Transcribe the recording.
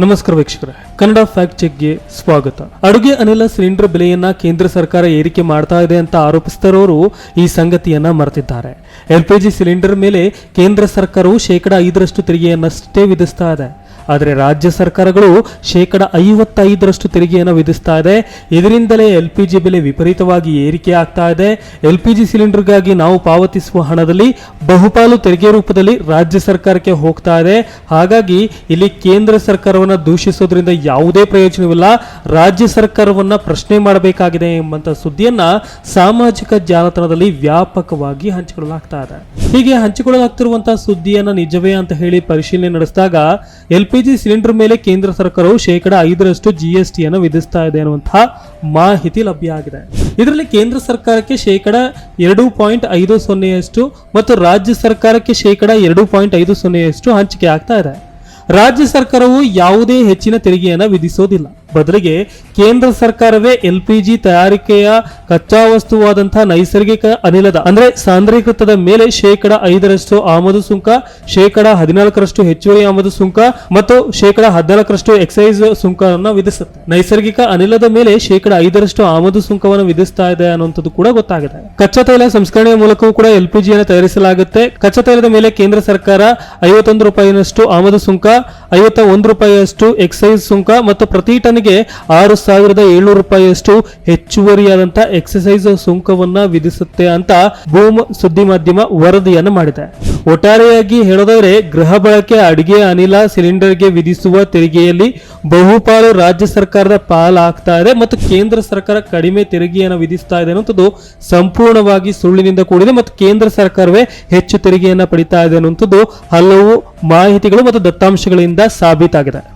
ನಮಸ್ಕಾರ ವೀಕ್ಷಕರೇ. ಕನ್ನಡ ಫ್ಯಾಕ್ಟ್ ಚೆಕ್ಗೆ ಸ್ವಾಗತ. ಅಡುಗೆ ಅನಿಲ ಸಿಲಿಂಡರ್ ಬೆಲೆಯನ್ನ ಕೇಂದ್ರ ಸರ್ಕಾರ ಏರಿಕೆ ಮಾಡ್ತಾ ಇದೆ ಅಂತ ಆರೋಪಿಸಿದವರು ಈ ಸಂಗತಿಯನ್ನ ಮರೆತಿದ್ದಾರೆ. ಎಲ್ಪಿಜಿ ಸಿಲಿಂಡರ್ ಮೇಲೆ ಕೇಂದ್ರ ಸರ್ಕಾರವು ಶೇಕಡಾ ಐದರಷ್ಟು ತೆರಿಗೆಯನ್ನಷ್ಟೇ ವಿಧಿಸ್ತಾ ಇದೆ. ಆದರೆ ರಾಜ್ಯ ಸರ್ಕಾರಗಳು ಶೇಕಡ ಐವತ್ತೈದರಷ್ಟು ತೆರಿಗೆಯನ್ನು ವಿಧಿಸ್ತಾ ಇದೆ. ಇದರಿಂದಲೇ ಎಲ್ ಪಿ ಜಿ ಬೆಲೆ ವಿಪರೀತವಾಗಿ ಏರಿಕೆ ಆಗ್ತಾ ಇದೆ. ಎಲ್ ಪಿ ಜಿ ಸಿಲಿಂಡರ್ಗಾಗಿ ನಾವು ಪಾವತಿಸುವ ಹಣದಲ್ಲಿ ಬಹುಪಾಲು ತೆರಿಗೆ ರೂಪದಲ್ಲಿ ರಾಜ್ಯ ಸರ್ಕಾರಕ್ಕೆ ಹೋಗ್ತಾ ಇದೆ. ಹಾಗಾಗಿ ಇಲ್ಲಿ ಕೇಂದ್ರ ಸರ್ಕಾರವನ್ನು ದೂಷಿಸೋದ್ರಿಂದ ಯಾವುದೇ ಪ್ರಯೋಜನವಿಲ್ಲ. ರಾಜ್ಯ ಸರ್ಕಾರವನ್ನ ಪ್ರಶ್ನೆ ಮಾಡಬೇಕಾಗಿದೆ ಎಂಬಂತ ಸುದ್ದಿಯನ್ನ ಸಾಮಾಜಿಕ ಜಾಲತಾಣದಲ್ಲಿ ವ್ಯಾಪಕವಾಗಿ ಹಂಚಿಕೊಳ್ಳಲಾಗ್ತಾ ಇದೆ. ಹೀಗೆ ಹಂಚಿಕೊಳ್ಳಲಾಗ್ತಿರುವಂತಹ ಸುದ್ದಿಯನ್ನ ನಿಜವೇ ಅಂತ ಹೇಳಿ ಪರಿಶೀಲನೆ ನಡೆಸಿದಾಗ ಎಲ್ ಪಿ ಜಿ ಸಿಲಿಂಡರ್ ಮೇಲೆ ಕೇಂದ್ರ ಸರ್ಕಾರವು ಶೇಕಡ ಐದರಷ್ಟು ಜಿ ಎಸ್ ಟಿಯನ್ನು ವಿಧಿಸ್ತಾ ಇದೆ ಅನ್ನುವಂತಹ ಮಾಹಿತಿ ಲಭ್ಯ ಆಗಿದೆ. ಇದರಲ್ಲಿ ಕೇಂದ್ರ ಸರ್ಕಾರಕ್ಕೆ ಶೇಕಡ ಎರಡು ಪಾಯಿಂಟ್ ಐದು ಸೊನ್ನೆಯಷ್ಟು ಮತ್ತು ರಾಜ್ಯ ಸರ್ಕಾರಕ್ಕೆ ಶೇಕಡ ಎರಡು ಪಾಯಿಂಟ್ ಐದು ಸೊನ್ನೆಯಷ್ಟು ಹಂಚಿಕೆ ಆಗ್ತಾ ಇದೆ. ರಾಜ್ಯ ಸರ್ಕಾರವು ಯಾವುದೇ ಹೆಚ್ಚಿನ ತೆರಿಗೆಯನ್ನು ವಿಧಿಸೋದಿಲ್ಲ. ಬದಲಿಗೆ ಕೇಂದ್ರ ಸರ್ಕಾರವೇ ಎಲ್ ಪಿ ಜಿ ತಯಾರಿಕೆಯ ಕಚ್ಚಾ ವಸ್ತುವಾದಂತಹ ನೈಸರ್ಗಿಕ ಅನಿಲದ, ಅಂದ್ರೆ ಸಾಂದ್ರೀಕೃತದ ಮೇಲೆ ಶೇಕಡ ಐದರಷ್ಟು ಆಮದು ಸುಂಕ, ಶೇಕಡ ಹದಿನಾಲ್ಕರಷ್ಟು ಹೆಚ್ಚುವರಿ ಆಮದು ಸುಂಕ ಮತ್ತು ಶೇಕಡ ಹದಿನಾಲ್ಕರಷ್ಟು ಎಕ್ಸೈಸ್ ಸುಂಕವನ್ನು ವಿಧಿಸುತ್ತೆ. ನೈಸರ್ಗಿಕ ಅನಿಲದ ಮೇಲೆ ಶೇಕಡ ಐದರಷ್ಟು ಆಮದು ಸುಂಕವನ್ನು ವಿಧಿಸ್ತಾ ಇದೆ ಅನ್ನುವಂಥದ್ದು ಕೂಡ ಗೊತ್ತಾಗಿದೆ. ಕಚ್ಚಾ ತೈಲ ಸಂಸ್ಕರಣೆಯ ಮೂಲಕವೂ ಕೂಡ ಎಲ್ ಪಿ ಜಿಯನ್ನು ತಯಾರಿಸಲಾಗುತ್ತೆ. ಕಚ್ಚಾ ತೈಲದ ಮೇಲೆ ಕೇಂದ್ರ ಸರ್ಕಾರ ಐವತ್ತೊಂದು ರೂಪಾಯಿನಷ್ಟು ಆಮದು ಸುಂಕ ಐವತ್ತ ಒಂದು ರೂಪಾಯಿಯಷ್ಟು ಎಕ್ಸೈಸ್ ಸುಂಕ ಮತ್ತು ಪ್ರತಿ ಟನ್ಗೆ ಆರು ಸಾವಿರದ ಏಳ್ನೂರು ರೂಪಾಯಿಯಷ್ಟು ಹೆಚ್ಚುವರಿಯಾದಂತಹ ಎಕ್ಸಸೈಸ್ ಸುಂಕವನ್ನ ವಿಧಿಸುತ್ತೆ ಅಂತ ಬೂಮ್ ಸುದ್ದಿ ಮಾಧ್ಯಮ ವರದಿಯನ್ನು ಮಾಡಿದೆ. ಒಟ್ಟಾರೆಯಾಗಿ ಹೇಳೋದಾದ್ರೆ ಗೃಹ ಬಳಕೆ ಅಡಿಗೆ ಅನಿಲ ಸಿಲಿಂಡರ್ಗೆ ವಿಧಿಸುವ ತೆರಿಗೆಯಲ್ಲಿ ಬಹುಪಾಲು ರಾಜ್ಯ ಸರ್ಕಾರದ ಪಾಲಾಗ್ತಾ ಇದೆ ಮತ್ತು ಕೇಂದ್ರ ಸರ್ಕಾರ ಕಡಿಮೆ ತೆರಿಗೆಯನ್ನು ವಿಧಿಸ್ತಾ ಇದೆ ಅನ್ನುವಂಥದ್ದು ಸಂಪೂರ್ಣವಾಗಿ ಸುಳ್ಳಿನಿಂದ ಕೂಡಿದೆ ಮತ್ತು ಕೇಂದ್ರ ಸರ್ಕಾರವೇ ಹೆಚ್ಚು ತೆರಿಗೆಯನ್ನು ಪಡಿತಾ ಇದೆ ಅನ್ನುವಂಥದ್ದು ಹಲವು ಮಾಹಿತಿಗಳು ಮತ್ತು ದತ್ತಾಂಶಗಳಿಂದ ಸಾಬೀತಾಗಿದೆ.